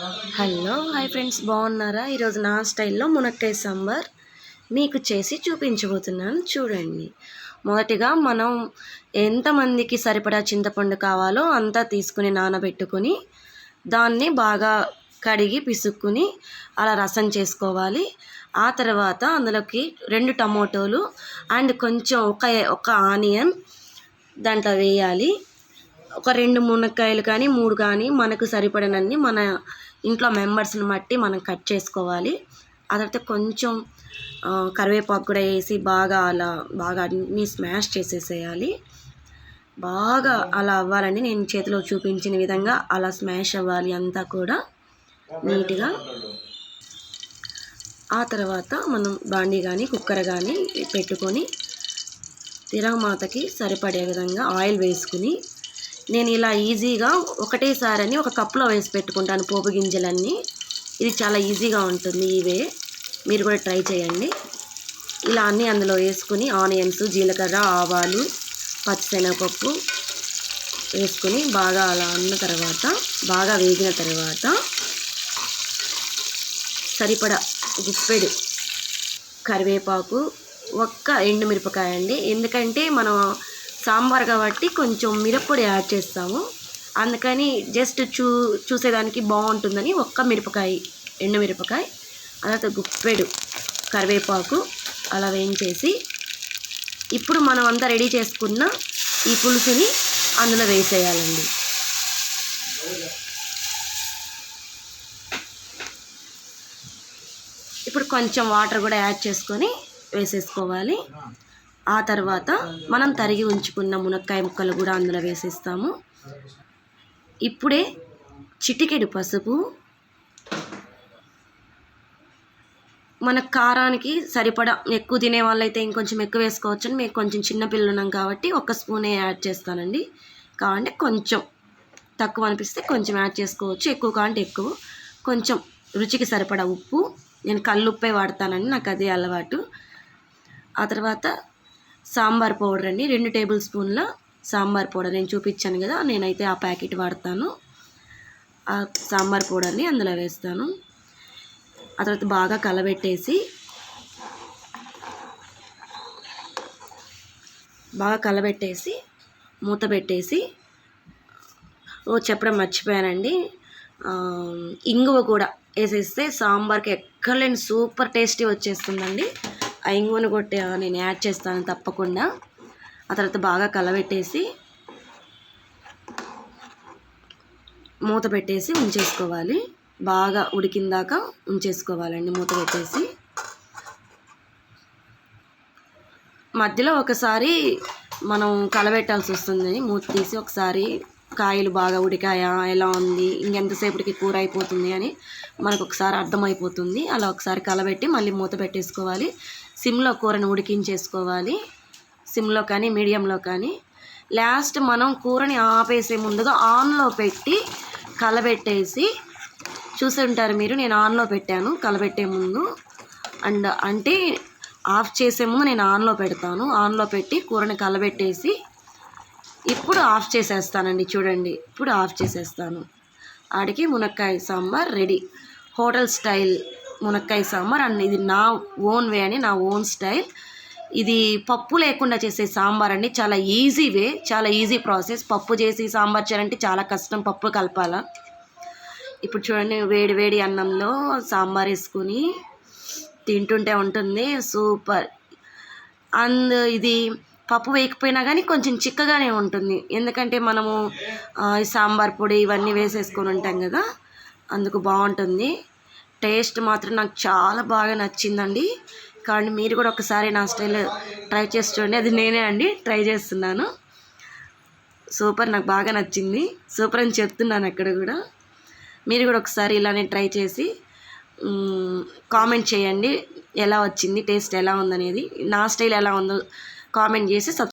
Hello hi friends. బాగున్నారా? ఈరోజు నా స్టైల్లో మునక్కాయ సాంబార్ మీకు చేసి చూపించబోతున్నాను. చూడండి. మొదటిగా మనం ఎంతమందికి సరిపడా చింతపండు కావాలో అంతా తీసుకుని నానబెట్టుకొని దాన్ని బాగా కడిగి పిసుక్కుని అలా రసం చేసుకోవాలి. ఆ తర్వాత అందులోకి రెండు టమోటోలు అండ్ కొంచెం ఒక ఒక ఆనియన్ దాంట్లో వేయాలి. ఒక రెండు మునక్కాయలు కానీ మూడు కానీ మనకు సరిపడినన్ని మన ఇంట్లో మెంబర్స్ని బట్టి మనం కట్ చేసుకోవాలి. ఆ తర్వాత కొంచెం కరివేపాకు కూడా వేసి బాగా అలా బాగా అన్ని స్మాష్ చేసేసేయాలి. బాగా అలా అవ్వాలని నేను చేతిలో చూపించిన విధంగా అలా స్మాష్ అవ్వాలి అంతా కూడా నీట్గా. ఆ తర్వాత మనం బాండీ కానీ కుక్కర్ కానీ పెట్టుకొని తిరగమాతకి సరిపడే విధంగా ఆయిల్ వేసుకుని నేను ఇలా ఈజీగా ఒకటేసారని ఒక కప్లో వేసి పెట్టుకుంటాను పోపు గింజలన్నీ. ఇది చాలా ఈజీగా ఉంటుంది ఇవే మీరు కూడా ట్రై చేయండి. ఇలా అన్నీ అందులో వేసుకుని ఆనియన్స్ జీలకర్ర ఆవాలు పచ్చిశనగపప్పు వేసుకుని బాగా అలా అన్న తర్వాత బాగా వేగిన తర్వాత సరిపడా గుప్పెడు కరివేపాకు ఒక్క ఎండుమిరపకాయ అండి ఎందుకంటే మనం సాంబార్ కాబట్టి కొంచెం మిరప్పొడి యాడ్ చేస్తాము. అందుకని జస్ట్ చూ చూసేదానికి బాగుంటుందని ఒక్క మిరపకాయ ఎండుమిరపకాయ తర్వాత గుప్పెడు కరివేపాకు అలా వేయించేసి ఇప్పుడు మనం అంతా రెడీ చేసుకున్న ఈ పులుసుని అందులో వేసేయాలండి. ఇప్పుడు కొంచెం వాటర్ కూడా యాడ్ చేసుకొని వేసేసుకోవాలి. ఆ తర్వాత మనం తరిగి ఉంచుకున్న మునక్కాయ ముక్కలు కూడా అందులో వేసేస్తాము. ఇప్పుడే చిటికెడు పసుపు మన కారానికి సరిపడా ఎక్కువ తినే వాళ్ళైతే ఇంకొంచెం ఎక్కువ వేసుకోవచ్చు అని మేము కొంచెం చిన్నపిల్లలు ఉన్నాం కాబట్టి ఒక స్పూనే యాడ్ చేస్తానండి. కావాలంటే కొంచెం తక్కువ అనిపిస్తే కొంచెం యాడ్ చేసుకోవచ్చు ఎక్కువ కావాలంటే ఎక్కువ. కొంచెం రుచికి సరిపడా ఉప్పు. నేను కల్లుప్పే వాడతానండి నాకు అదే అలవాటు. ఆ తర్వాత సాంబార్ పౌడర్ అండి. రెండు టేబుల్ స్పూన్ల సాంబార్ పౌడర్ నేను చూపించాను కదా నేనైతే ఆ ప్యాకెట్ వాడతాను. ఆ సాంబార్ పౌడర్ని అందులో వేస్తాను. ఆ తర్వాత బాగా కలబెట్టేసి బాగా కలబెట్టేసి మూత పెట్టేసి ఓ చెప్పడం మర్చిపోయానండి. ఇంగువ కూడా వేసేస్తే సాంబార్కి ఎక్కలేని సూపర్ టేస్టీ వచ్చేస్తుందండి. ఇంగువను కొట్టి నేను యాడ్ చేస్తాను తప్పకుండా. ఆ తర్వాత బాగా కలబెట్టేసి మూత పెట్టేసి ఉంచేసుకోవాలి. బాగా ఉడికిందాక ఉంచేసుకోవాలండి మూత పెట్టేసి. మధ్యలో ఒకసారి మనం కలబెట్టాల్సి వస్తుంది. మూత తీసి ఒకసారి కాయలు బాగా ఉడికాయా ఎలా ఉంది ఇంకెంతసేపటికి కూర అయిపోతుంది అని మనకు ఒకసారి అర్థమైపోతుంది. అలా ఒకసారి కలబెట్టి మళ్ళీ మూత పెట్టేసుకోవాలి. సిమ్లో కూరను ఉడికించేసుకోవాలి. సిమ్లో కానీ మీడియంలో కానీ. లాస్ట్ మనం కూరని ఆపేసే ముందుగా ఆన్లో పెట్టి కలబెట్టేసి చూసి ఉంటారు మీరు నేను ఆన్లో పెట్టాను కలబెట్టే ముందు. అండ్ అంటే ఆఫ్ చేసే ముందు నేను ఆన్లో పెడతాను. ఆన్లో పెట్టి కూరని కలబెట్టేసి ఇప్పుడు ఆఫ్ చేసేస్తానండి చూడండి. ఇప్పుడు ఆఫ్ చేసేస్తాను. ఆడికి మునక్కాయ సాంబార్ రెడీ. Hotel style. మునక్కాయ సాంబార్ అండ్ ఇది నా ఓన్ వే అని నా ఓన్ స్టైల్. ఇది పప్పు లేకుండా చేసే సాంబార్ అండి. చాలా ఈజీ వే చాలా ఈజీ ప్రాసెస్. పప్పు చేసి సాంబార్ చేయాలంటే చాలా కష్టం పప్పు కలపాల. ఇప్పుడు చూడండి వేడి వేడి అన్నంలో సాంబార్ వేసుకుని తింటుంటే ఉంటుంది. సూపర్. అండ్ ఇది పప్పు వేయకపోయినా కానీ కొంచెం చిక్కగానే ఉంటుంది. ఎందుకంటే మనము సాంబార్ పొడి ఇవన్నీ వేసేసుకొని ఉంటాం కదా అందుకు బాగుంటుంది. టేస్ట్ మాత్రం నాకు చాలా బాగా నచ్చిందండి. కానీ మీరు కూడా ఒకసారి నా స్టైల్ ట్రై చేసి చూడండి. అది నేనే అండి ట్రై చేస్తున్నాను. సూపర్ నాకు బాగా నచ్చింది. సూపర్ అని చెప్తున్నాను అక్కడ కూడా. మీరు కూడా ఒకసారి ఇలానే ట్రై చేసి కామెంట్ చేయండి. ఎలా వచ్చింది టేస్ట్ ఎలా ఉందనేది. నా స్టైల్ ఎలా ఉందో కామెంట్ చేసి సబ్